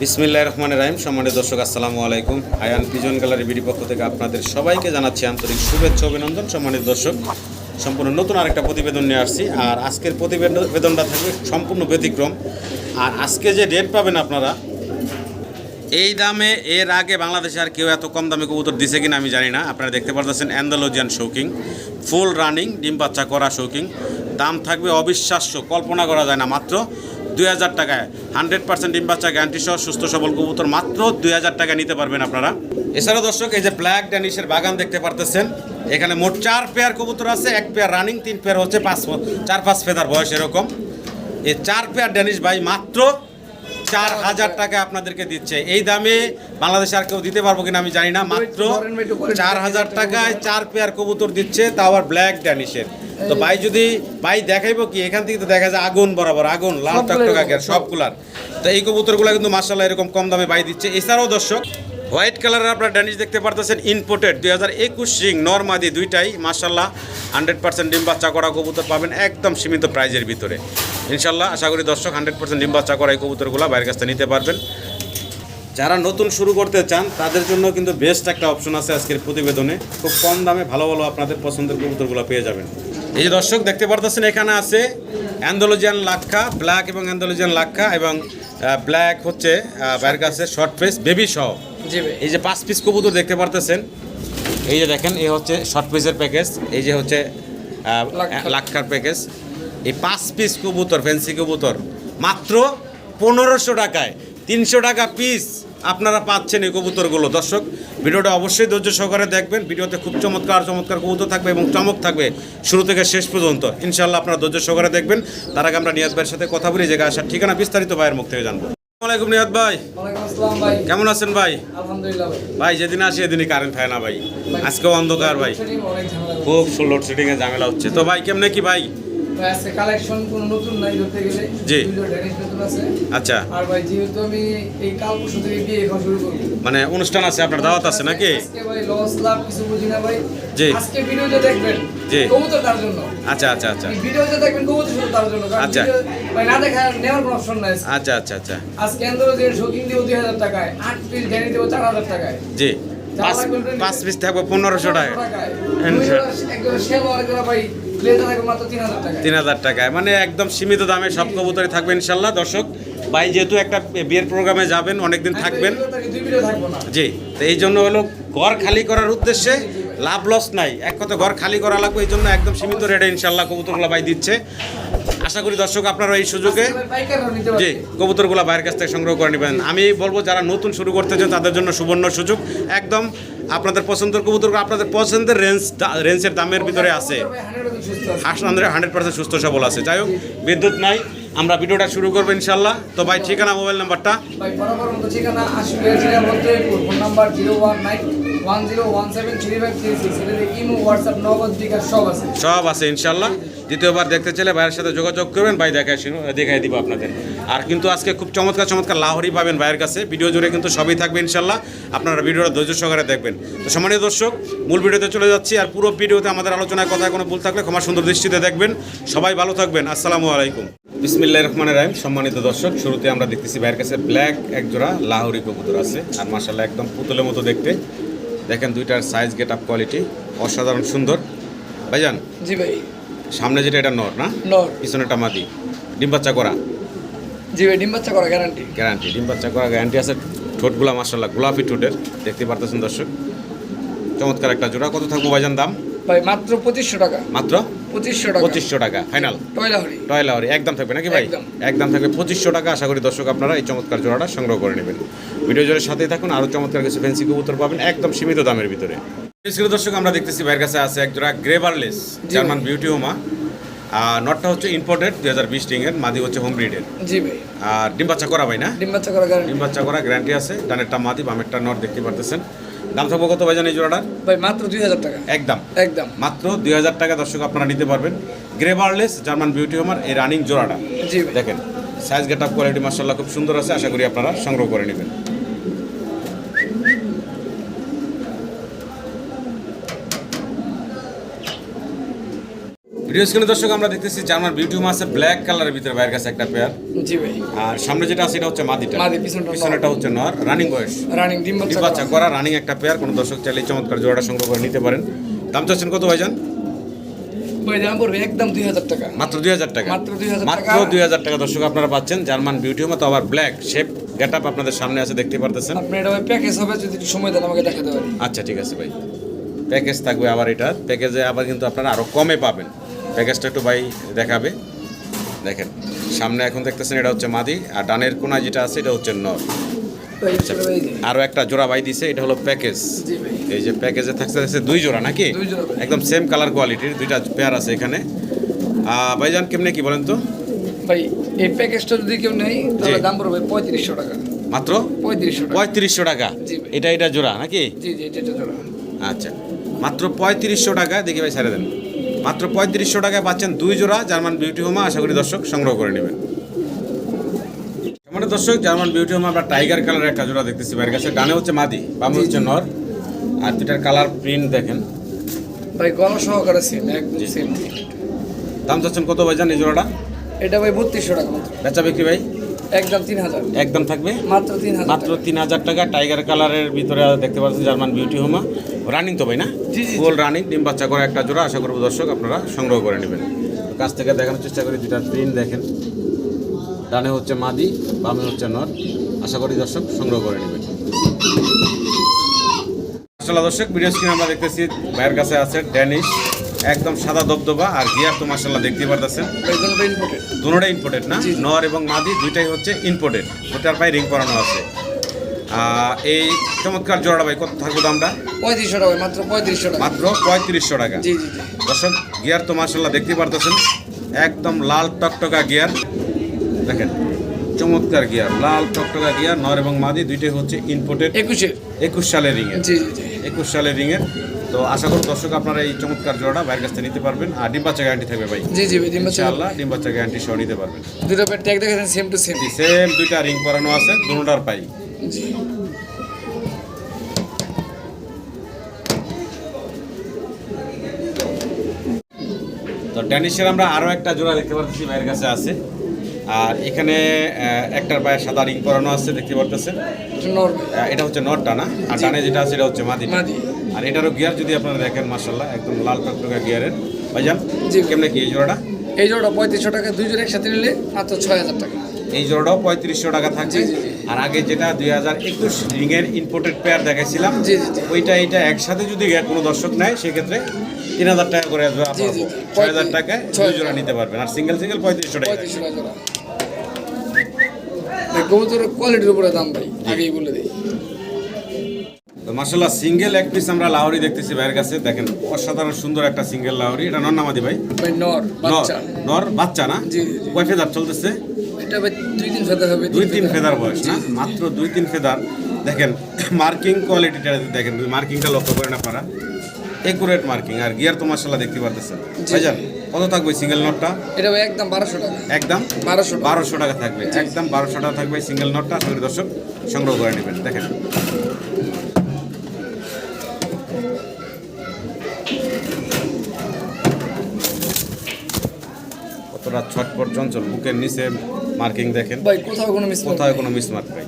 বিসমিল্লাহ রহমান রাহিম। সম্মানিত দর্শক, আসসালামু আলাইকুম। আয়ান পিজন গ্যালারি বিডি পক্ষ থেকে আপনাদের সবাইকে জানাচ্ছি আন্তরিক শুভেচ্ছা অভিনন্দন। সম্মানিত দর্শক, সম্পূর্ণ নতুন আরেকটা প্রতিবেদন নিয়ে আসছি। আর আজকের প্রতিবেদনটা থাকবে সম্পূর্ণ ব্যতিক্রম। আর আজকে যে রেট পাবেন আপনারা, এই দামে, এর আগে বাংলাদেশে আর কেউ এত কম দামে কবুতর দিছে কিনা আমি জানি না। আপনারা দেখতে পারতেছেন অ্যান্ডালোজিয়ান শৌকিং ফুল রানিং ডিম বাচ্চা করা শৌকিং দাম থাকবে অবিশ্বাস্য, কল্পনা করা যায় না। মাত্র দুই হাজার টাকায়। হান্ড্রেড পার্সেন্ট ডিম বাচ্চা গ্যারান্টি সহ সুস্থ সবল কবুতর মাত্র দুই হাজার টাকা নিতে পারবেন আপনারা। এছাড়া দর্শক, এই যে ব্ল্যাক ড্যানিশের বাগান দেখতে পারতেছেন, এখানে মোট চার পেয়ার কবুতর আছে, এক পেয়ার রানিং তিন পেয়ার হচ্ছে পাঁচ চার পাঁচ ফেদার বয়স এরকম। এই চার পেয়ার ড্যানিশ ভাই মাত্র চার হাজার টাকা আপনাদেরকে দিচ্ছে। এই দামে বাংলাদেশে আর কেউ দিতে পারব কিনা আমি জানি না মাত্র চার হাজার টাকায় চার পেয়ার কবুতর দিচ্ছে তা আবার ব্ল্যাক ড্যানিশের তো ভাই যদি ভাই দেখাইবো কি এখান থেকে তো দেখা যায় আগুন বরাবর আগুন লাল টকটকা সবগুলার। তো এই কবুতরগুলো কিন্তু মার্শাল্লাহ এরকম কম দামে ভাই দিচ্ছে। এছাড়াও দর্শক হোয়াইট কালারের আপনার ড্যানিশ দেখতে পারতেছেন ইনপোর্টেড দুই হাজার একুশ সিং নর্মাদি দুইটাই মার্শাল্লাহ হান্ড্রেড পার্সেন্ট ডিম বাচ্চা করা কবুতর পাবেন একদম সীমিত প্রাইজের ভিতরে। ইনশাল্লাহ আশা করি দর্শক হান্ড্রেড পার্সেন্ট ডিম বাচ্চা করা এই কবুতরগুলো বাইরের কাছ থেকে নিতে পারবেন। যারা নতুন শুরু করতে চান, তাদের জন্য কিন্তু বেস্ট একটা অপশন আছে আজকের প্রতিবেদনে। খুব কম দামে ভালো ভালো আপনাদের পছন্দের কবুতরগুলো পেয়ে যাবেন। এই যে দর্শক দেখতে পারতেছেন, এখানে আছে অ্যান্ডোলজিয়ান লাক্ষা ব্ল্যাক এবং অ্যান্ডোলজিয়ান লাক্ষা এবং ব্ল্যাক হচ্ছে বাইরের কাছে শর্ট ফেস বেবি সহ এই যে পাঁচ পিস কবুতর দেখতে পারতেছেন। এই যে দেখেন এই হচ্ছে শর্ট পিসের প্যাকেজ এই যে হচ্ছে লাক্ষার প্যাকেজ এই পাঁচ পিস কবুতর ফ্যান্সি কবুতর মাত্র পনেরোশো টাকায় তিনশো টাকা পিস আপনারা পাচ্ছেন এই কবুতরগুলো। দর্শক ভিডিওটা অবশ্যই ধৈর্য সহকারে দেখবেন। ভিডিওতে খুব চমৎকার চমৎকার কবুতর থাকবে এবং চমক থাকবে শুরু থেকে শেষ পর্যন্ত। ইনশাল্লাহ আপনারা ধৈর্য সহকারে দেখবেন। তার আগে আমরা নিয়াজ ভাইয়ের সাথে কথা বলি জায়গায় আসার ঠিকানা বিস্তারিত ভাইয়ের মুখ থেকে জানব। আসসালামু আলাইকুম নিয়াদ ভাই। ওয়ালাইকুম আসসালাম ভাই কেমন আছেন ভাই? ভাই। যেদিন আসি এদিনই কারেন্ট থাকে না ভাই। আজকেও অন্ধকার ভাই। খুব লোডশেডিং এর ঝামেলা হচ্ছে। তো ভাই কেমনে কি ভাই? ভাই আজকে কালেকশন কোনো নতুন নাই ধরতে গেলে। জি। নতুন আছে। আচ্ছা। আর ভাই যেহেতু আমি এই কাল পরশু থেকে বিয়ে এখন শুরু করব। মানে অনুষ্ঠান আছে আপনার দাওয়াত আছে নাকি? আজকে ভাই লস লাভ কিছু বুঝি না ভাই। জি। আজকে ভিডিওটা দেখবেন। জি। কবুতর তার জন্য। আচ্ছা আচ্ছা আচ্ছা। ভিডিওতে দেখবেন কবুতর শুধু তার জন্য আচ্ছা। ভাই না দেখা নেওয়ার কোনো অপশন নাই। আচ্ছা আচ্ছা আচ্ছা। আজকে এন্দোর যে শৌখিন দিব দুই হাজার টাকায় আট পিস ড্যানি দেবো চার হাজার টাকায়। জি। পাঁচ পিস থাকবে পনেরোশো টাকা একদম সেবা একদম ভাই তিন হাজার টাকায়। মানে একদম সীমিত দামে সব কবুতরই থাকবে ইনশাল্লাহ। দর্শক ভাই যেহেতু একটা বিয়ের প্রোগ্রামে যাবেন অনেকদিন থাকবেন। জি তো এই জন্য হলো ঘর খালি করার উদ্দেশ্যে লাভ লস নাই। এক কথা ঘর খালি করা লাগবে এই জন্য একদম সীমিত রেটে ইনশাল্লাহ কবুতরগুলো ভাই দিচ্ছে। আশা করি দর্শক আপনারা এই সুযোগে জি কবুতরগুলো বাইরের কাছ থেকে সংগ্রহ করে নেবেন। আমি বলব যারা নতুন শুরু করতে চান তাদের জন্য সুবর্ণ সুযোগ। একদম আপনাদের পছন্দের কবুতর আপনাদের পছন্দের রেঞ্জ রেঞ্জের দামের ভিতরে আছে। হান্ড্রেড হান্ড্রেড পার্সেন্ট সুস্থ সবল আছে। যাই হোক বিদ্যুৎ নাই। আমরা ভিডিওটা শুরু করব ইনশাল্লাহ তো ভাই ঠিকানা মোবাইল নাম্বারটা? ভাই বরাবর মতো ঠিকানা phone number zero one nine সব আছে। ইনশাল্লাহ দ্বিতীয়বার দেখতে চাইলে ভাইয়ের সাথে যোগাযোগ করবেন, ভাই দেখায় দেখাই দিব আপনাদের। আর কিন্তু আজকে খুব চমৎকার চমৎকার লাহরি পাবেন ভাইয়ের কাছে। ভিডিও জুড়ে কিন্তু সবই থাকবে, ইনশাল্লাহ। আপনারা ভিডিওটা ধৈর্য সহকারে দেখবেন। তো সম্মানীয় দর্শক, মূল ভিডিওতে চলে যাচ্ছি আর পুরো ভিডিওতে আমাদের আলোচনায় কথায় কোনো ভুল থাকলে ক্ষমা সুন্দর দৃষ্টিতে দেখবেন। সবাই ভালো থাকবেন, আসসালামু আলাইকুম। বিসমিল্লাহ রহমানের রাহিম। সম্মানিত দর্শক, শুরুতে আমরা দেখতেছি ভাইয়ের কাছে ব্ল্যাক এক জোড়া লাহোরি কবুতর আছে। আর মাসাল্লাহ একদম পুতুলের মতো দেখতে। দেখেন দুইটার সাইজ গেট আপ কোয়ালিটি অসাধারণ সুন্দর। ভাইজান, জি ভাই। সামনে যেটা এটা নর না? নর। পিছনেটা মাদি। ডিম বাচ্চা করা? জি ভাই ডিম বাচ্চা করা গ্যারান্টি গ্যারান্টি ডিম বাচ্চা করা গ্যারান্টি আছে। ঠোঁটগুলা মাসাল্লাহ গোলাপি ঠোঁটের দেখতে পারতেছেন দর্শক। চমৎকার একটা জোড়া। কত থাকব ভাইজান দাম? ভাই মাত্র পঁচিশশো টাকা। মাত্র? পঁচিশশো টাকা। পঁচিশশো টাকা ফাইনাল টয়লাহরি। টয়লাওয়ারি একদম থাকবে নাকি ভাই? একদম। একদম থাকবে। পঁচিশশো টাকা আশা করি দর্শক আপনারা এই চমৎকার জোড়াটা সংগ্রহ করে নেবেন। ভিডিও জোরের সাথেই থাকুন। আরও চমৎকার কিছু ফ্যান্সি কবুতর পাবেন একদম সীমিত দামের ভিতরে। প্রিয় দর্শক আমরা দেখতেছি ভাইয়ের কাছে আছে এক জোড়া গ্রেভারলেস জার্মান বিউটি হোমা আর নটটা হচ্ছে ইম্পোর্টেড দুই হাজার বিশ এর মাদি হচ্ছে হোম ব্রিডের জি ভাই। আর ডিম বাচ্চা করা ভাই না? ডিম বাচ্চা করা ডিম বাচ্চা করা গ্যারান্টি আছে ডানেরটা মাদি বামেরটা নট দেখতে পারতেছেন। দাম থাকব কত ভাইজান এই জোড়াটার? ভাই মাত্র দুই হাজার টাকা। একদম। একদম। মাত্র দুই হাজার টাকা দর্শক আপনারা নিতে পারবেন। গ্রেভারলেস জার্মান বিউটি হোমার এই রানিং জোড়াটা। জি দেখেন সাইজ গেট আপ কোয়ালিটি মার্শাল্লাহ খুব সুন্দর আছে আশা করি আপনারা সংগ্রহ করে নেবেন। ভিডিও স্ক্রিনে দর্শক আমরা দেখতেছি জার্মান বিউটি মাছের ব্ল্যাক কালারের ভিতরে বাইরের কাছে একটা পেয়ার জি ভাই। আর সামনে যেটা আছে এটা হচ্ছে মাদিটা। মাদি, পিছনটা। পিছনেটা হচ্ছে নর রানিং বয়স। রানিং ডিম বাচ্চা করা। রানিং একটা পেয়ার কোনো দর্শক চাইলে চমৎকার জোড়াটা সংগ্রহ করে নিতে পারেন। দাম চাচ্ছেন কত ভাইজান? একদম টাকা। মাত্র দুই হাজার টাকা। মাত্র 2000 মাত্র টাকা। দুই হাজার টাকা দর্শক আপনারা পাচ্ছেন। জার্মান বিউটি মতো আবার ব্ল্যাক শেপ গেট আপ আপনাদের সামনে আছে দেখতে পারতেছেন। আপনি এটা প্যাকেজ হবে যদি সময় দেন আমাকে দেখাতে পারি। আচ্ছা ঠিক আছে ভাই। প্যাকেজ থাকবে আবার এটা। প্যাকেজে আবার কিন্তু আপনারা আরও কমে পাবেন। প্যাকেজটা একটু ভাই দেখাবে। দেখেন সামনে এখন দেখতেছেন এটা হচ্ছে মাদি আর ডানের কোনায় যেটা আছে এটা হচ্ছে নর। আরও একটা জোড়া ভাই দিছে এটা হলো প্যাকেজ। এই যে প্যাকেজে থাকছে থাকছে দুই জোড়া নাকি। একদম সেম কালার কোয়ালিটির দুইটা পেয়ার আছে এখানে। ভাইজান কেমনে কি বলেন তো? ভাই এই প্যাকেজটা যদি কেউ নেই তাহলে দাম পড়বে পঁয়ত্রিশশো টাকা। মাত্র? পঁয়ত্রিশশো পঁয়ত্রিশশো টাকা। এটা এটা জোড়া নাকি? জি জি এটা এটা জোড়া। আচ্ছা মাত্র পঁয়ত্রিশশো টাকা দেখি ভাই ছেড়ে দেন। মাত্র পঁয়ত্রিশশো টাকায় পাচ্ছেন দুই জোড়া জার্মান বিউটি হোমা আশা করি দর্শক সংগ্রহ করে নেবেন। মানে দর্শক জার্মান বিউটি হোমা আমরা টাইগার কালারের একটা জোড়া দেখতেছি বাইরের কাছে। ডানে হচ্ছে মাদি বামে হচ্ছে নর। আর দুটার কালার প্রিন্ট দেখেন। ভাই গলা সহকারে সেম একদম। সেম দাম চাচ্ছেন কত ভাই জান এই জোড়াটা? এটা ভাই বত্রিশশো টাকা বেচা বিক্রি ভাই? একদম তিন হাজার। একদম থাকবে? মাত্র তিন হাজার মাত্র তিন হাজার টাকা। টাইগার কালারের ভিতরে দেখতে পাচ্ছেন জার্মান বিউটি হোমা রানিং তো ভাই না? জি, রানিং ডিম বাচ্চা করে একটা জোড়া আশা করব দর্শক আপনারা সংগ্রহ করে নেবেন। কাছ থেকে দেখানোর চেষ্টা করি দুটার প্রিন্ট দেখেন। ডানে হচ্ছে মাদি বামে হচ্ছে নর। আশা করি দর্শক সংগ্রহ করে নেবেন। আসলে দর্শক ভিডিও স্ক্রিনে আমরা দেখতেছি। ভাইয়ের কাছে আছে ড্যানিশ একদম সাদা দবদবা আর গিয়ার তো মাসাল্লাহ দেখতে পারতেছেন। একদম ইম্পোর্টেড না। নর এবং মাদি দুইটাই হচ্ছে ইম্পোর্টেড ওটার পায়ে রিং করানো আছে। এই চমৎকার জোড়া ভাই কত থাকব দামটা? পঁয়ত্রিশশো টাকা মাত্র পঁয়ত্রিশশো টাকা। মাত্র পঁয়ত্রিশশো টাকা। দর্শক গিয়ার তো মার্শাল্লাহ দেখতে পারতেছেন। একদম লাল টকটকা গিয়ার। দেখেন চমৎকার গিয়ার। লাল টকটকা গিয়ার নর এবং মাদি দুইটাই হচ্ছে ইম্পোর্টেড একুশে একুশ সালের রিং জি জি। একুশ সালের রিংয়ের তো আশা করি দর্শক আপনারা এই চমৎকার জোড়াটা বাইরের কাছ থেকে নিতে পারবেন। আর ডিম বাচ্চা গ্যারান্টি থাকবে ভাই। জি জি ডিম বাচ্চা ইনশাআল্লাহ ডিম বাচ্চা গ্যারান্টি সহ নিতে পারবেন। দুটো প্যাট ট্যাগ দেখেছেন সেম টু সেম সেম দুইটা রিং পরানো আছে দুটার পাই। জি। তো ড্যানিশের আমরা আরও একটা জোড়া দেখতে পাচ্ছি ভাইয়ের কাছে আছে। আর এখানে একটার পায়ে সাদা রিং করানো আছে দেখতে পারতেছেন এটা হচ্ছে নটটা না আর ডানে যেটা আছে এটা হচ্ছে মাদি। আর এটারও গিয়ার যদি আপনারা দেখেন মার্শাল্লাহ একদম লাল টকটকা গিয়ারের ভাইজান। কেমনে কি এই জোড়াটা এই জোড়া পঁয়ত্রিশশো টাকা দুই জোড়া একসাথে নিলে মাত্র ছয় হাজার টাকা এই জোড়াটাও পঁয়ত্রিশশো টাকা থাকছে। আর আগে যেটা দুই হাজার একুশ রিংয়ের ইম্পোর্টেড পেয়ার দেখাইছিলাম। ওইটা এইটা একসাথে যদি কোনো দর্শক নেয় সেক্ষেত্রে তিন হাজার টাকা করে পাবো। ছয় হাজার টাকায় ছয় জোড়া নিতে পারবেন। আর সিঙ্গেল সিঙ্গেল পঁয়ত্রিশশো টাকা। পঁয়ত্রিশশো টাকা জোড়া ভাই কবুতরের কোয়ালিটির উপরে দাম ভাই আগেই বলে দিই। তো মাসাল্লাহ সিঙ্গেল এক পিস আমরা লাহরি দেখতেছি ভাইয়ের কাছে। দেখেন অসাধারণ সুন্দর একটা সিঙ্গেল লাহরি এটা নর নামাদি ভাই? নর বাচ্চা। নর বাচ্চা না। কয় ফেদার চলতেছে? এটা ভাই দুই দিন ফেদা হবে দুই তিন ফেদার। বয়স না? মাত্র দুই তিন ফেদার। দেখেন মার্কিং কোয়ালিটিটা দেখেন মার্কিংটা লক্ষ্য করেন আপনারা। একুরেট মার্কিং আর গিয়ার তো মাসাল্লাহ দেখতে পারতেছেন। ভাইজান কত থাকবে সিঙ্গেল নটটা এটা একদম বারোশো টাকা। একদম? বারোশো বারোশো টাকা থাকবে। একদম বারোশো টাকা থাকবে সিঙ্গেল নটটা আশা দর্শক সংগ্রহ করে নেবেন। দেখেন। কতটা ছটপট চঞ্চল। বুকের নিচে মার্কিং দেখেন। ভাই কোথাও কোনো মিস কোথাও কোনো মিসমার্ক নাই।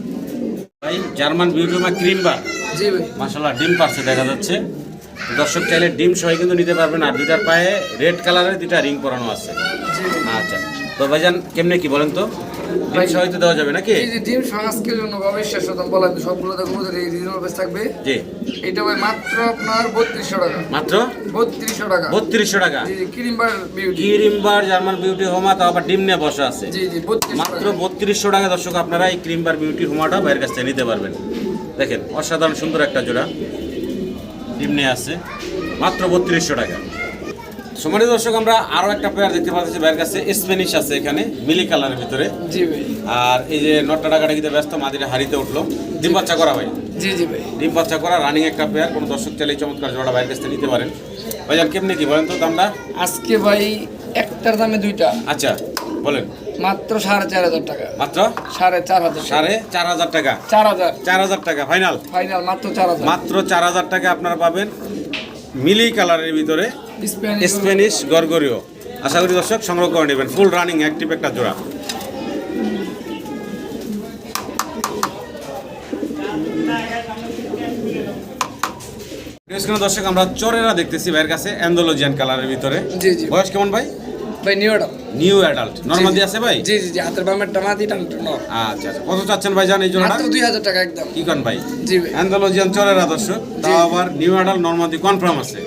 ভাই জার্মান বিউটিমা ক্রিম বার জি ভাই। মাসাল্লাহ ডিম পারছে দেখা যাচ্ছে। দর্শক চাইলে ডিম সহ কিন্তু নিতে পারবেন আর দুইটার পায়ে রেড কালারের দুইটা রিং পরানো আছে। আচ্ছা তো ভাইজান কেমনে কি বলেন তো? ডিম সহ তো দেওয়া যাবে নাকি? এই যে ডিম সংস্কের জন্য অবিশ্বাস শতম বলা সবগুলো তো এই রিজনেবল প্রাইস থাকবে? জি। এটা ভাই মাত্র আপনার টাকা। মাত্র? বত্রিশশো টাকা। বত্রিশশো টাকা? জি জি ক্রিমবার beauty cream German beauty homer তো আবার ডিম নিয়ে বসা আছে। জি জি মাত্র টাকা। বত্রিশশো টাকা দর্শক আপনারা এই ক্রিম বার বিউটি হোমাটা বাইরের কাছ থেকে নিতে পারবেন। দেখেন অসাধারণ সুন্দর একটা জোড়া। নিয়ে আছে মাত্র বত্রিশশো টাকা। সমানি দর্শক আমরা আরও একটা পেয়ার দেখতে পাচ্ছি বাইরের কাছে স্প্যানিশ আছে এখানে মিলি কালারের ভিতরে। জি ভাই। আর এই যে নটটা টাকাটাকিতে ব্যস্ত মাদিটা হারিতে উঠল। ডিম বাচ্চা করা ভাই। জি জি ভাই। ডিম বাচ্চা করা রানিং একটা পেয়ার কোনো দর্শক চাইলে চমৎকার জোড়া বাইরের কাছ থেকে নিতে পারেন। ভাইজান কেমনি কি বলেন তো দামটা? আজকে ভাই একটার দামে দুইটা। আচ্ছা বলেন। মাত্র সাড়ে চার হাজার টাকা। মাত্র? সাড়ে চার হাজার সাড়ে চার হাজার টাকা? চার হাজার। চার হাজার টাকা ফাইনাল? ফাইনাল মাত্র চার হাজার। মাত্র চার হাজার টাকা আপনারা পাবেন মিলি কালারের ভিতরে স্প্যানিশ গরগরিও আশা করি দর্শক সংগ্রহ করে নেবেন। ফুল রানিং অ্যাক্টিভ একটা জোড়া। দর্শক আমরা চোরেরা দেখতেছি ভাইয়ের কাছে অ্যান্ডোলজিয়ান কালারের ভিতরে। বয়স কেমন ভাই? ভাই নিউ অ্যাডাল্ট নিউ অ্যাডাল্ট নর্মাদি আছে ভাই? জি জি জি হাতের বামের টামাতি টানটো ন আচ্ছা আচ্ছা। কত চাচ্ছেন ভাই জান এই জোড়াটা? মাত্র দুই হাজার টাকা একদম। কি কন ভাই? জি ভাই। অ্যান্ডোলজিয়ান চরের আদর্শ। তাও আবার নিউ অ্যাডাল্ট নর্মাদি কনফার্ম আছে।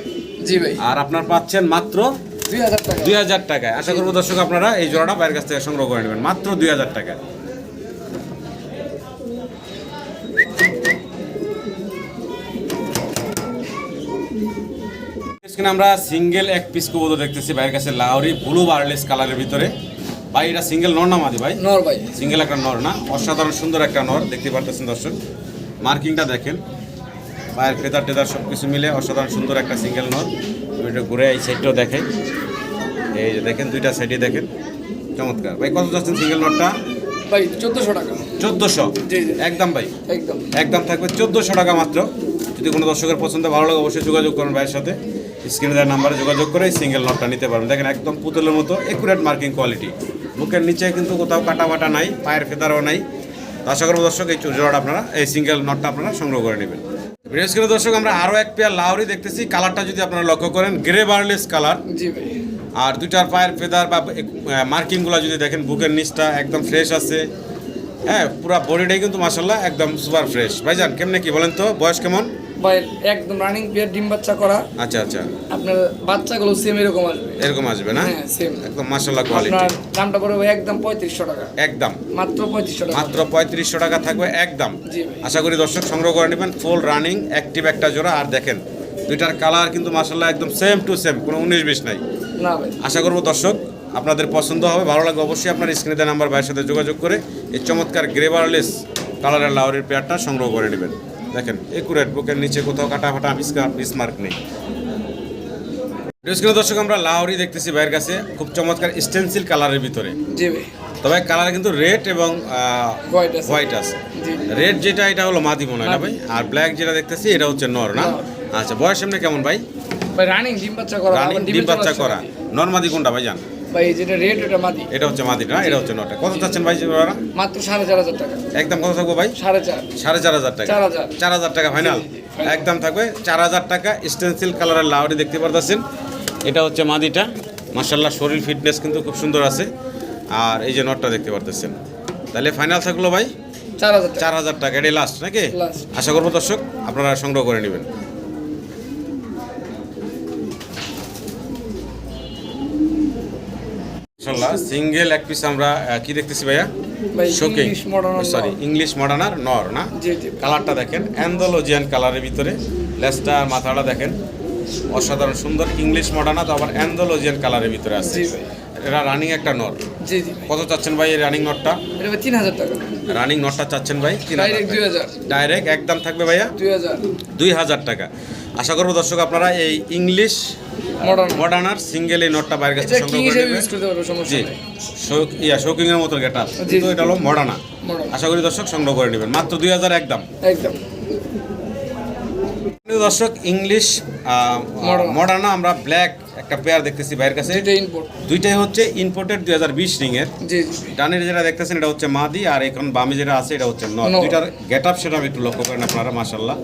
জি ভাই। আর আপনার পাচ্ছেন মাত্র দুই হাজার টাকা। দুই হাজার টাকায়। আশা করব দর্শক আপনারা এই জোড়াটা বাইরের কাছ থেকে সংগ্রহ করে নেবেন। মাত্র দুই হাজার টাকায়। এখানে আমরা সিঙ্গেল এক পিস কবুতর দেখতেছি ভাইয়ের কাছে লাহরি ব্লু বার্লেস কালারের ভিতরে। ভাই এটা সিঙ্গেল নর না মাদি ভাই? নর ভাই। সিঙ্গেল একটা নর না? অসাধারণ সুন্দর একটা নর দেখতে পারতেছেন দর্শক। মার্কিংটা দেখেন। পায়ের ফেদার টেদার সব কিছু মিলে অসাধারণ সুন্দর একটা সিঙ্গেল নর। একটু ঘুরে এই সাইডটাও দেখাই। এই যে দেখেন দুইটা সাইডে দেখেন। চমৎকার। ভাই কত যাচ্ছেন সিঙ্গেল নটটা ভাই চোদ্দশো টাকা। চোদ্দোশো। একদম ভাই। একদম। একদম থাকবে চোদ্দোশো টাকা মাত্র। যদি কোনো দর্শকের পছন্দ ভালো লাগে অবশ্যই যোগাযোগ করুন ভাইয়ের সাথে। স্ক্রিনে দেওয়ার নাম্বারে যোগাযোগ করে সিঙ্গেল নটটা নিতে পারবেন। দেখেন একদম পুতুলের মতো একুরেট মার্কিং কোয়ালিটি বুকের নিচে কিন্তু কোথাও কাটা বাটা নাই পায়ের ফেদারও নাই। আশা করব দর্শক এই জোড়াটা আপনারা এই সিঙ্গেল নটটা আপনারা সংগ্রহ করে নেবেন। বিশেষ করে দর্শক আমরা আরও এক পেয়ার লাউরি দেখতেছি। কালারটা যদি আপনারা লক্ষ্য করেন গ্রে বার্লেস কালার আর দুইটার পায়ের ফেদার বা মার্কিংগুলো যদি দেখেন বুকের নিচটা একদম ফ্রেশ আছে। হ্যাঁ পুরো বডিটাই কিন্তু মাসাল্লাহ একদম সুপার ফ্রেশ ভাইজান কেমনে কি বলেন তো? বয়স কেমন? ভাই একদম রানিং পেয়ার ডিম বাচ্চা করা আচ্ছা আচ্ছা। আপনার বাচ্চাগুলো সেম এরকম আসবে। এরকম আসবে না? হ্যাঁ সেম একদম মাসাল্লাহ কোয়ালিটি আপনার দামটা পড়বে একদম পঁয়ত্রিশশো টাকা। একদম। মাত্র টাকা। মাত্র পঁয়ত্রিশশো টাকা থাকবে একদম। আশা করি দর্শক সংগ্রহ করে নেবেন ফুল রানিং অ্যাক্টিভ একটা জোড়া। আর দেখেন দুইটার কালার কিন্তু একদম সেম টু সেম কোনো নাই। না ভাই। আশা করব দর্শক আপনাদের পছন্দ হবে ভালো লাগবে অবশ্যই আপনার স্ক্রিনে দেওয়া নাম্বার ভাইয়ের সাথে যোগাযোগ করে এই চমৎকার গ্রেভারলেস কালারের লাউরের পেয়ারটা সংগ্রহ করে নেবেন। দেখেন একুরেট বুকের নিচে কোথাও কাটা ফাটা মিসমার্ক নেই। দর্শক আমরা লাউরি দেখতেছি ভাইয়ের কাছে খুব চমৎকার স্টেন্সিল কালারের ভিতরে। তবে কালার কিন্তু রেড এবং হোয়াইট আছে। রেড যেটা এটা হলো মাদি মনে হয় না ভাই? আর ব্ল্যাক যেটা দেখতেছি এটা হচ্ছে নর না? আচ্ছা বয়স এমনি কেমন ভাই? রানিং ডিম বাচ্চা করা রানিং ডিম বাচ্চা করা। নর মাদি কোনটা ভাই জান? ভাই যেটা রেড ওটা মাদি। এটা হচ্ছে মাদিটা এটা হচ্ছে নটা। কত চাচ্ছেন ভাই মাত্র সাড়ে চার হাজার টাকা। একদম কত থাকব ভাই? সাড়ে চার। সাড়ে চার হাজার টাকা। চার হাজার। টাকা ফাইনাল। একদম থাকবে। চার হাজার টাকা স্টেন্সিল কালারের দেখতে পারতেছেন। এটা হচ্ছে মাদিটা। শরীর ফিটনেস কিন্তু খুব সুন্দর আছে। আর এই যে নটটা দেখতে পারতেছেন। তাহলে ফাইনাল থাকল ভাই? চার হাজার টাকা। এটাই লাস্ট নাকি? আশা করব দর্শক আপনারা সংগ্রহ করে নেবেন। মাশাল্লাহ সিঙ্গেল এক পিস আমরা কি দেখতেছি ভাইয়া? ভাই শোকিং সরি ইংলিশ মডার্নার নর না? কালারটা দেখেন অ্যান্ডোলজিয়ান কালারের ভিতরে। লেসটা মাথাটা দেখেন অসাধারণ সুন্দর ইংলিশ মডার্না তো আবার অ্যান্ডোলজিয়ান কালারের ভিতরে আছে। এটা রানিং একটা নট জি জি। কত চাচ্ছেন ভাই এই রানিং নটটা এটা ভাই তিন হাজার টাকা। রানিং নটটা চাচ্ছেন ভাই ডাইরেক্ট দুই হাজার। ডাইরেক্ট একদম থাকবে ভাইয়া? দুই হাজার। দুই হাজার টাকা। আশা করব দর্শক আপনারা এই ইংলিশ মডার্ন মডার্নার সিঙ্গেল এই নটটা বাইরের কাছে সংগ্রহ করে জি। শৌক ইয়া শৌকিং এর মতো গেট আপ কিন্তু এটা হলো মডার্না আশা করি দর্শক সংগ্রহ করে নেবেন। মাত্র দুই হাজার একদম একদম। দর্শক ইংলিশ। মডার্না আমরা ব্ল্যাক একটা পেয়ার দেখতেছি বাইরের কাছে। দুইটাই হচ্ছে ইম্পোর্টেড দুই হাজার বিশ রিংয়ের। ডানের যেটা দেখতেছেন এটা হচ্ছে মাদি আর এখন বামে যেটা আছে এটা হচ্ছে নর। দুইটার গেট আপ সেটা একটু লক্ষ্য করেন আপনারা মাসাল্লাহ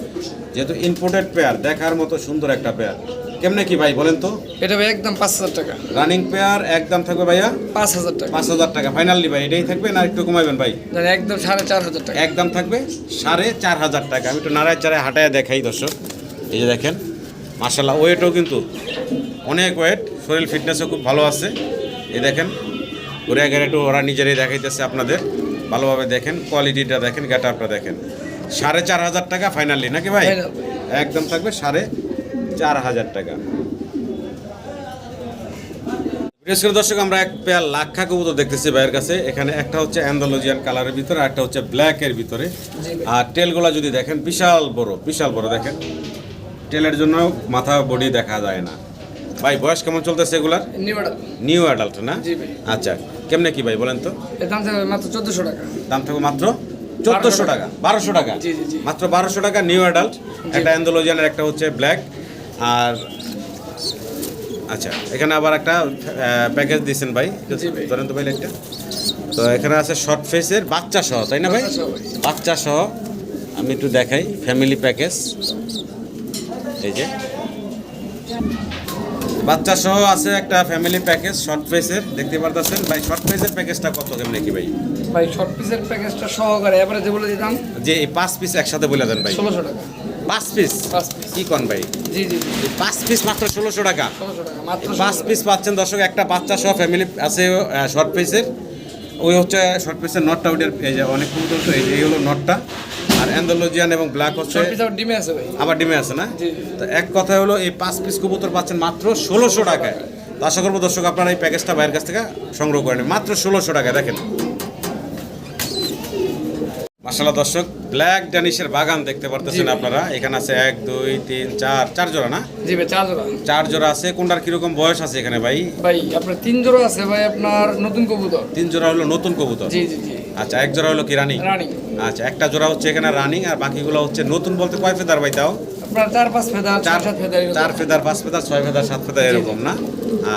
যেহেতু ইম্পোর্টেড পেয়ার দেখার মতো সুন্দর একটা পেয়ার কেমনে কি ভাই বলেন তো? এটা ভাই একদম পাঁচ হাজার টাকা। রানিং পেয়ার একদম থাকবে ভাইয়া? পাঁচ হাজার টাকা। পাঁচ হাজার টাকা। ফাইনালি ভাই এটাই থাকবে না একটু কমাইবেন ভাই? একদম সাড়ে চার হাজার টাকা। একদম থাকবে সাড়ে চার হাজার টাকা। আমি একটু নাড়ায় চারায় হাঁটায় দেখাই দর্শক। এই যে দেখেন মার্শাল্লাহ ওয়েটও কিন্তু অনেক ওয়েট শরীর ফিটনেসও খুব ভালো আছে। এই দেখেন ঘুরে একটু ওরা নিজেরাই দেখাইতেছে আপনাদের। ভালোভাবে দেখেন কোয়ালিটিটা দেখেন গেট আপটা দেখেন। সাড়ে চার হাজার টাকা ফাইনালি নাকি ভাই? একদম থাকবে সাড়ে চার হাজার টাকা। বিশেষ দর্শক আমরা এক পেয়ার লাক্ষা কবুতর দেখতেছি ভাইয়ের কাছে। এখানে একটা হচ্ছে অ্যান্ডোলজিয়ান কালারের ভিতরে আর একটা হচ্ছে ব্ল্যাকের ভিতরে। আর টেলগুলা যদি দেখেন বিশাল বড় বিশাল বড় দেখেন। টেলের জন্য মাথা বডি দেখা যায় না। ভাই বয়স কেমন চলতেছে এগুলার? নিউ অ্যাডাল্ট না? জি ভাই। আচ্ছা কেমনে কি ভাই বলেন তো? দাম থাকবে মাত্র চোদ্দশো টাকা। দাম থাকবে মাত্র চোদ্দোশো টাকা বারোশো টাকা? জি, জি, জি। মাত্র বারোশো টাকা নিউ অ্যাডাল্ট একটা অ্যান্ডোলজিয়ানের একটা হচ্ছে ব্ল্যাক আর আচ্ছা এখানে আবার একটা প্যাকেজ দিয়েছেন ভাই। ধরেন তো ভাই একটা তো এখানে আছে শর্ট ফেসের বাচ্চা সহ তাই না ভাই। বাচ্চা সহ আমি একটু দেখাই ফ্যামিলি প্যাকেজ এই যে বাচ্চা সহ আছে একটা ফ্যামিলি প্যাকেজ শর্ট ফেসের দেখতে পারতেছেন। ভাই শর্ট ফেসের প্যাকেজটা কত কেমন কি ভাই? ভাই শর্ট পিসের প্যাকেজটা সহকারে এবারে যে বলে দিতাম। যে এই পাঁচ পিস একসাথে বলে দেন ভাই। ষোলোশো টাকা। পাঁচ পিস কি কন ভাই? জি জি পাঁচ পিস মাত্র ষোলোশো টাকা? ষোলোশো টাকা মাত্র পাঁচ পিস পাচ্ছেন দর্শক একটা বাচ্চা সহ ফ্যামিলি আছে শর্ট পিসের ওই হচ্ছে শর্ট পিসের নটটা ওইটার অনেক যে এই হলো নটটা আর অ্যান্ডোলজিয়ান এবং ব্ল্যাক হচ্ছে ডিমে আছে ভাই। আবার ডিমে আছে না? তো এক কথা হলো এই পাঁচ পিস কবুতর পাচ্ছেন মাত্র ষোলোশো টাকায়। তো আশা করব দর্শক আপনারা এই প্যাকেজটা বাইরের কাছ থেকে সংগ্রহ করে নেন মাত্র ষোলোশো টাকায় দেখেন। মাসাল্লাহ দর্শক ব্ল্যাক ড্যানিশের বাগান দেখতে পারতেছেন আপনারা। এখানে আছে এক দুই তিন চার চার জোড়া না? জি ভাই চার জোড়া। চার জোড়া আছে। কোনটার কীরকম বয়স আছে এখানে ভাই? ভাই আপনার তিন জোড়া আছে ভাই আপনার নতুন কবুতর। তিন জোড়া হলো নতুন কবুতর। জি জি জি। আচ্ছা এক জোড়া হলো কি রানিং? আচ্ছা একটা জোড়া হচ্ছে এখানে রানিং আর বাকিগুলো হচ্ছে নতুন বলতে কয় ফেদার ভাই তাও? আপনার চার পাঁচ ফেদার চার ফেদার পাঁচ ফেদার ছয় ফেদার সাত ফেদার এরকম না?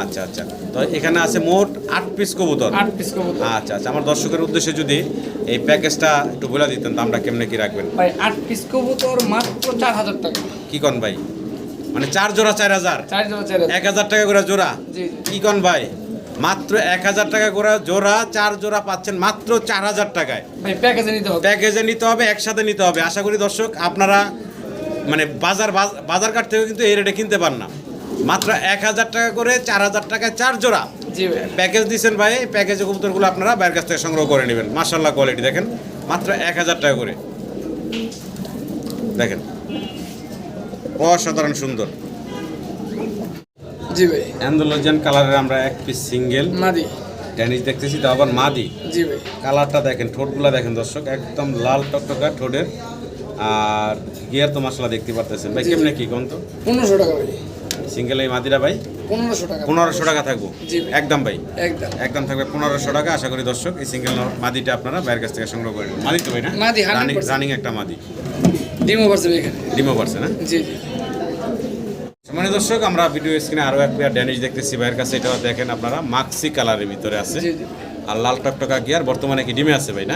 আচ্ছা আচ্ছা। তো এখানে আছে মোট আট পিস কবুতর। আট পিস কবুতর। আচ্ছা আচ্ছা। আমার দর্শকের উদ্দেশ্যে যদি এই প্যাকেজটা একটু বলে দিতেন দামটা কেমনে কি রাখবেন? ভাই আট পিস কবুতর মাত্র চার হাজার টাকা। কি কন ভাই? মানে চার জোড়া চার হাজার? চার জোড়া চার এক হাজার টাকা করে জোড়া? কি কন ভাই? মাত্র এক হাজার টাকা করে জোড়া চার জোড়া পাচ্ছেন মাত্র চার হাজার টাকায়। প্যাকেজে নিতে হবে। প্যাকেজে নিতে হবে একসাথে নিতে হবে। আশা করি দর্শক আপনারা মানে বাজার বাজার কাট থেকে কিন্তু এই রেটে কিনতে পান না মাত্র এক হাজার টাকা করে চার হাজার টাকায় চার জোড়া। প্যাকেজ দিচ্ছেন ভাই প্যাকেজে কবুতরগুলো আপনারা বাইরের কাছ থেকে সংগ্রহ করে নেবেন। মার্শাল্লাহ কোয়ালিটি দেখেন। মাত্র এক হাজার টাকা করে। দেখেন। অসাধারণ সুন্দর। জি ভাই। অ্যান্ডোলজিয়ান কালারের আমরা এক পিস সিঙ্গেল মাদি। ড্যানিশ দেখতেছি তো আবার মাদি। জি ভাই। কালারটা দেখেন ঠোঁটগুলা দেখেন দর্শক একদম লাল টকটকা ঠোঁটের। আর গিয়ার তো মশলা দেখতে পারতেছেন। ভাই। কেমনে কি কোন তো? পনেরোশো টাকা ভাই। সিঙ্গেল এই মাদিরা ভাই? পনেরোশো টাকা। পনেরোশো টাকা থাকব। একদম ভাই। একদম। একদম থাকবে পনেরোশো টাকা। আশা করি দর্শক এই সিঙ্গেল মাদিটা আপনারা বাইরের কাছ থেকে সংগ্রহ করেন মাদি তো ভাই না? মাদি, 100% রানিং একটা মাদি। ডিমও পারছে এখানে। ডিমো পারছে না? জি জি। মানে দর্শক আমরা ভিডিও স্ক্রিনে আরও এক পেয়ার ড্যানিশ দেখতেছি। ভাইয়ের কাছে এটাও দেখেন আপনারা মাক্সি কালারের ভিতরে আছে। আর লাল টকটকা গিয়ার বর্তমানে কি ডিমে আছে ভাই না।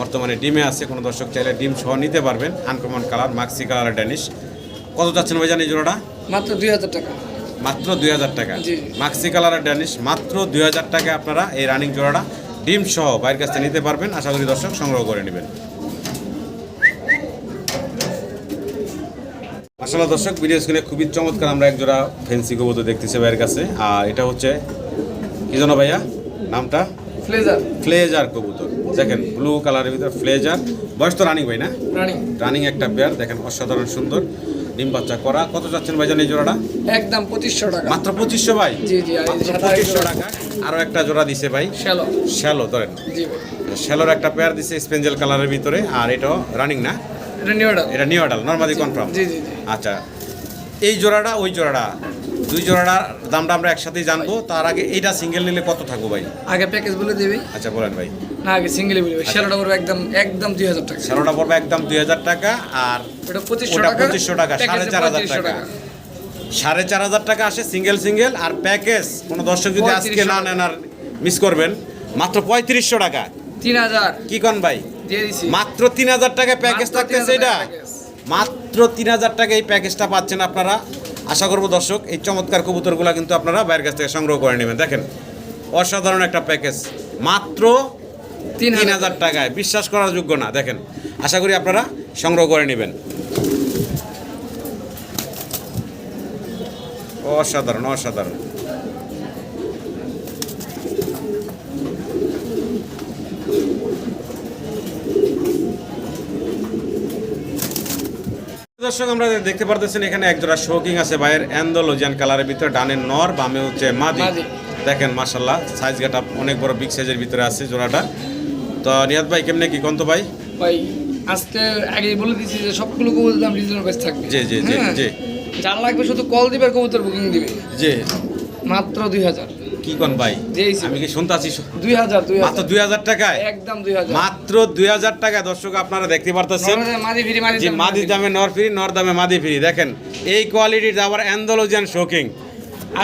বর্তমানে ডিমে আছে কোনো দর্শক চাইলে ডিম সহ নিতে পারবেন। আনকমন কালার মাক্সি কালার ড্যানিশ কত যাচ্ছেন ভাই জানি জোড়াটা? মাত্র দুই হাজার টাকা। মাত্র দুই হাজার টাকা। মাক্সি কালারের ড্যানিশ মাত্র দুই হাজার টাকা আপনারা এই রানিং জোড়াটা ডিম সহ বাইরের কাছ থেকে নিতে পারবেন। আশা করি দর্শক সংগ্রহ করে নেবেন। আসলে দর্শক ভিডিও স্ক্রিনে খুবই চমৎকার আমরা এক জোড়া ফেন্সি কবুতর দেখতেছি ভাইয়ের কাছে। আর এটা হচ্ছে কি জানো ভাইয়া? নামটা? ফ্লেজার ফ্লেজার কবুতর। দেখেন ব্লু কালারের ভিতর ফ্লেজার বয়স তো রানিং ভাই না? রানিং রানিং একটা পেয়ার দেখেন অসাধারণ সুন্দর। ডিম বাচ্চা করা। কত যাচ্ছেন ভাইজান এই জোড়াটা? একদম পঁচিশশো টাকা। মাত্র পঁচিশশো ভাই? জি জি পঁচিশশো টাকা আরও একটা জোড়া দিছে ভাই। শ্যালো শ্যালো ধরেন। জি। শ্যালোর একটা পেয়ার দিছে স্পেঞ্জেল কালারের ভিতরে। আর এটাও রানিং না? এটা নিউ অর্ডার এটা নিউ নর্মালি কনফার্ম জি জি আচ্ছা এই জোড়াটা ওই জোড়াটা দুই জোড়াটার দামটা আমরা একসাথেই জানব তার আগে এইটা সিঙ্গেল নিলে কত থাকব ভাই? আগে প্যাকেজ বলে দিবি। আচ্ছা বলেন ভাই। না আগে সিঙ্গেলই বলবি শ্যালোটা পড়বে একদম একদম দুই হাজার টাকা। শ্যালোটা পড়বে একদম দুই হাজার টাকা আর এটা পঁচিশশো টাকা। 2500 টাকা, প্যাকেজে 4500 3500 টাকা। সাড়ে চার হাজার টাকা আসে সিঙ্গেল সিঙ্গেল আর প্যাকেজ কোনো দর্শক যদি আজকে না নেন আর মিস করবেন মাত্র পঁয়ত্রিশশো টাকা। তিন হাজার। কি কন ভাই? মাত্র তিন হাজার টাকায় প্যাকেজ থাকতেছে এটা? মাত্র তিন হাজার টাকা এই প্যাকেজটা পাচ্ছেন আপনারা। আশা করব দর্শক এই চমৎকার কবুতরগুলো কিন্তু আপনারা বাইরের কাছ থেকে সংগ্রহ করে নেবেন। দেখেন অসাধারণ একটা প্যাকেজ মাত্র তিন হাজার টাকায়। বিশ্বাস করার যোগ্য না। দেখেন আশা করি আপনারা সংগ্রহ করে নেবেন। অসাধারণ অসাধারণ। দর্শক আমরা দেখতে পারতেছেন এখানে একজোড়া শোকিং আছে ভাইয়ের অ্যান্ডোলোজিয়ান কালারের ভিতরে ডানের নর বামে হচ্ছে মাদি। দেখেন মাশাল্লাহ সাইজ গাটা অনেক বড় বিগ সাইজের ভিতরে আছে জোড়াটা। তো নিয়াদ ভাই কেমনে কি কন্ত ভাই? ভাই আজকে আগে বলে দিছি যে সবগুলো কবুতর দাম রিজনেবল প্রাইস থাকবে। জি, জি, জি, হ্যাঁ? জি। যার লাগবে শুধু কল দিবে আর কবুতর বুকিং দিবে। যে মাত্র দুই হাজার। কি কন ভাই। আমি কি শুনতাছি দুই হাজার দুই মাত্র দুই হাজার টাকায়? একদম দুই হাজার। মাত্র দুই হাজার টাকায় দর্শক আপনারা দেখতে পারতেছেন যে মাদি। দামে নর ফ্রি নর দামে মাদি ফ্রি। দেখেন এই কোয়ালিটির আবার অ্যান্ডোলজিয়ান শোকিং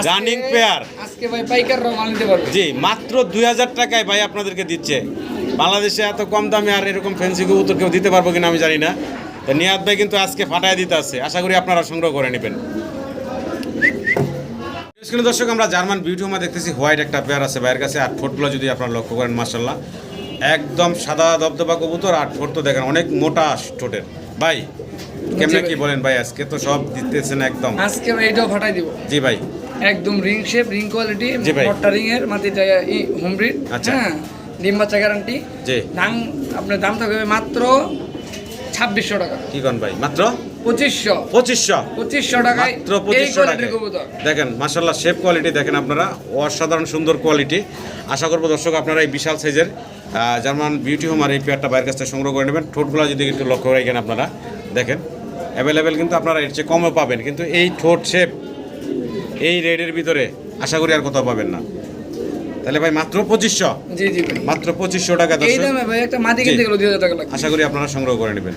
রানিং পেয়ার। আজকে ভাই পাইকাররা মাল নিতে পারবে। জি মাত্র দুই হাজার টাকায় ভাই আপনাদেরকে দিচ্ছে। বাংলাদেশে এত কম দামে আর এরকম ফ্যান্সি কবুতর কেউ দিতে পারব কিনা আমি জানি না। তো নিয়াদ ভাই কিন্তু আজকে ফাটায় দিতে আছে। আশা করি আপনারা সংগ্রহ করে নেবেন। স্ক্রিনে দর্শক আমরা জার্মান বিউটি হোমা দেখতেছি হোয়াইট একটা পেয়ার আছে বাইরের কাছে আর ফোটগুলো যদি আপনারা লক্ষ্য করেন মার্শাল্লাহ একদম সাদা দবদবা কবুতর আর ঠোঁট তো দেখেন অনেক মোটা ঠোঁটের। ভাই কেমনে কি বলেন ভাই আজকে তো সব দিতেছেন একদম। আজকে ভাই এটাও ফাটাই দিব। জি ভাই। একদম রিং শেপ রিং কোয়ালিটি। মোটটা রিং এর মাটিটা হোম ব্রিড আচ্ছা। হ্যাঁ ডিম বাচ্চা গ্যারান্টি জি। দাম আপনার দাম থাকবে মাত্র ছাব্বিশশো টাকা। কি কন ভাই মাত্র? পঁচিশশো। পঁচিশশো। পঁচিশশো টাকায় মাত্র পঁচিশশো টাকায়। দেখেন মাসাল্লাহ শেপ কোয়ালিটি দেখেন আপনারা। অসাধারণ সুন্দর কোয়ালিটি আশা করব দর্শক আপনারা এই বিশাল সাইজের জার্মান বিউটি এই পেয়ারটা বাইরের কাছ থেকে সংগ্রহ করে নেবেন। ঠোঁটগুলো যদি একটু লক্ষ্য রাখেন আপনারা। দেখেন অ্যাভেলেবেল কিন্তু আপনারা এর চেয়ে কমও পাবেন। কিন্তু এই ঠোঁট শেপ এই রেডের ভিতরে আশা করি আর কোথাও পাবেন না। তাহলে ভাই মাত্র পঁচিশশো? মাত্র পঁচিশশো টাকা আশা করি আপনারা সংগ্রহ করে নেবেন।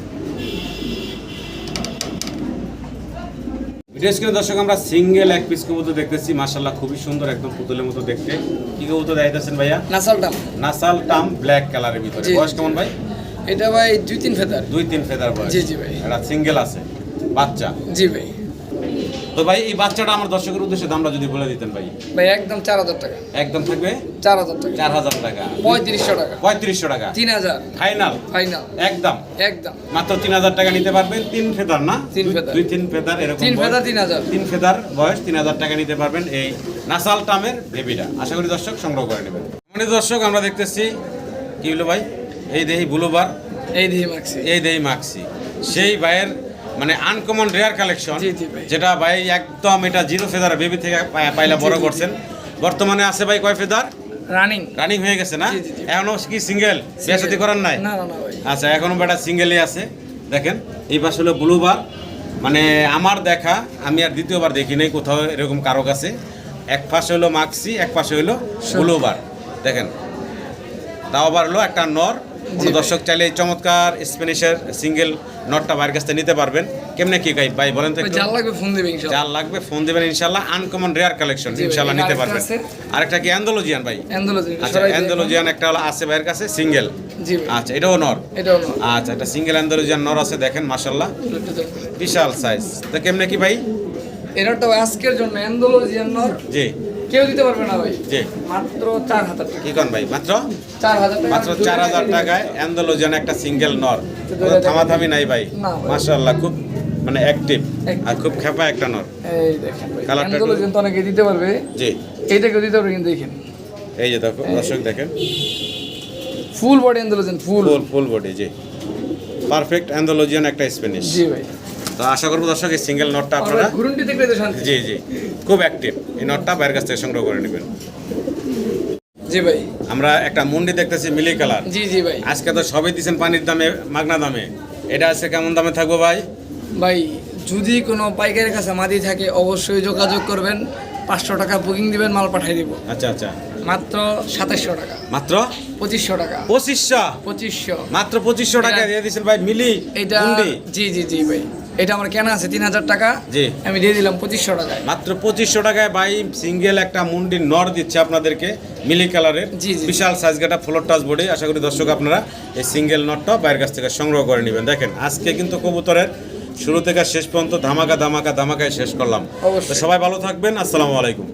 ভিডিও কিনে দর্শক আমরা সিঙ্গেল এক পিস কবুতর দেখতেছি। মাশাল্লাহ খুবই সুন্দর একদম পুতুলের মতো দেখতে। কি কবুতর দেখাইতেছেন ভাইয়া? নাসাল টাম। নাসাল টাম ব্ল্যাক কালারের ভিতরে। বয়স কেমন ভাই? এটা ভাই দুই তিন ফেদার। দুই তিন ফেদার বয়স। জি, জি ভাই। এটা সিঙ্গেল আছে। বাচ্চা। জি ভাই। তো ভাই এই বাচ্চাটা আমার দর্শকের উদ্দেশ্যে দামটা যদি বলে দিতেন ভাই। ভাই একদম চার হাজার টাকা। একদম থাকবে? চার হাজার টাকা। চার হাজার টাকা। পঁয়ত্রিশশো টাকা। পঁয়ত্রিশশো টাকা। তিন হাজার। ফাইনাল? ফাইনাল। একদম? একদম। মাত্র তিন হাজার টাকা নিতে পারবেন। তিন ফেদার না? তিন ফেদার। দুই তিন ফেদার এরকম তিন ফেদার তিন হাজার। তিন ফেদার বয়স তিন হাজার টাকা নিতে পারবেন এই নাসাল টামের বেবিটা আশা করি দর্শক সংগ্রহ করে নেবেন। মানে দর্শক আমরা দেখতেছি কি হলো ভাই? এই দেহি বুলুবার। এই দিয়ে মাখছি এই দেহি মাক্সি। সেই ভাইয়ের মানে আনকমন রেয়ার কালেকশন। যেটা ভাই একদম এটা জিরো ফেদার বেবি থেকে পাইলা বড় করছেন। বর্তমানে আছে ভাই কয় ফেদার রানিং রানিং হয়ে গেছে না। এখনও কি সিঙ্গেল বিয়ে শাদী করার নাই? আচ্ছা এখনও বেটা সিঙ্গেলই আছে। দেখেন এই পাশে হলো ব্লু বার মানে আমার দেখা আমি আর দ্বিতীয়বার দেখি নাই কোথাও এরকম কারও কাছে। এক পাশে হলো মাক্সি এক পাশে হলো ব্লু বার দেখেন তাও আবার হলো একটা নর। দর্শক চাইলে চমৎকার স্প্যানিশের সিঙ্গেল নটটা বাইরের কাছ থেকে নিতে পারবেন। কেমনে কি গাই ভাই বলেন তো জাল লাগবে ফোন দেবে যার লাগবে ফোন দেবেন ইনশাল্লাহ আনকমন রেয়ার কালেকশন ইনশাল্লাহ নিতে পারবেন? আরেকটা কি? অ্যান্ডোলজিয়ান ভাই? আচ্ছা অ্যান্ডোলজিয়ান একটা হলো আছে ভাইয়ের কাছে সিঙ্গেল জি আচ্ছা এটাও নর এটাও আচ্ছা এটা সিঙ্গেল অ্যান্ডোলজিয়ান নর আছে দেখেন করে। বিশাল সাইজ তো কেমনে কি ভাই? এটাও আজকের জন্য অ্যান্ডোলজিয়ান নর জি। কেউ দিতে পারবে না ভাই। জি। মাত্র চার হাজার কি কন ভাই মাত্র? চার হাজার মাত্র চার হাজার টাকায় অ্যান্ডোলজিয়ান একটা সিঙ্গেল নর। থামাথামি নাই ভাই। মাশাল্লাহ খুব মানে অ্যাক্টিভ আর খুব খেপা একটা নর। এই দেখেন কালারটা তো অনেকে দিতে পারবে। জি। এইটাকেও দিতে পারবে কিন্তু দেখেন। এই যে দেখো দর্শক দেখেন। Full body Andalusian full full full body জি। পারফেক্ট অ্যান্ডোলজিয়ান একটা স্প্যানিশ জি ভাই। তো আশা করব দর্শক এই সিঙ্গেল নটটা আপনারা ঘুরুনটি দেখলে তো শান্তি। জি জি। খুব অ্যাক্টিভ এই নটটা বাইরের কাছ থেকে সংগ্রহ করে নেবেন। জি ভাই। আমরা একটা মুন্ডি দেখতেছি মিলি কালার। জি জি ভাই। আজকে তো সবই দিচ্ছেন পানির দামে মাগনা দামে। এটা আজকে কেমন দামে থাকব ভাই? ভাই যদি কোনো পাইকারের কাছে মাদি থাকে অবশ্যই যোগাযোগ করবেন। পাঁচশো টাকা বুকিং দিবেন মাল পাঠিয়ে দিব। আচ্ছা আচ্ছা। মাত্র সাতাশশো টাকা। মাত্র? পঁচিশশো টাকা। পঁচিশশো? পঁচিশশো। মাত্র পঁচিশশো টাকা দিয়ে দিচ্ছেন ভাই মিলি এটা জি জি জি ভাই। এটা আমার কেনা আছে তিন হাজার টাকা। জি। আমি দিয়ে দিলাম পঁচিশশো টাকায়। মাত্র পঁচিশশো টাকায় ভাই সিঙ্গেল একটা মুন্ডির নর দিচ্ছে আপনাদেরকে মিলি কালারের। বিশাল সাইজ গাটা ফ্লোর টাচ বোর্ডে আশা করি দর্শক আপনারা এই সিঙ্গেল নটটা বাইরের কাছ থেকে সংগ্রহ করে নেবেন। দেখেন আজকে কিন্তু কবুতরের শুরু থেকে শেষ পর্যন্ত ধামাকা ধামাকা ধামাকায় শেষ করলাম। তো সবাই ভালো থাকবেন। আসসালামু আলাইকুম।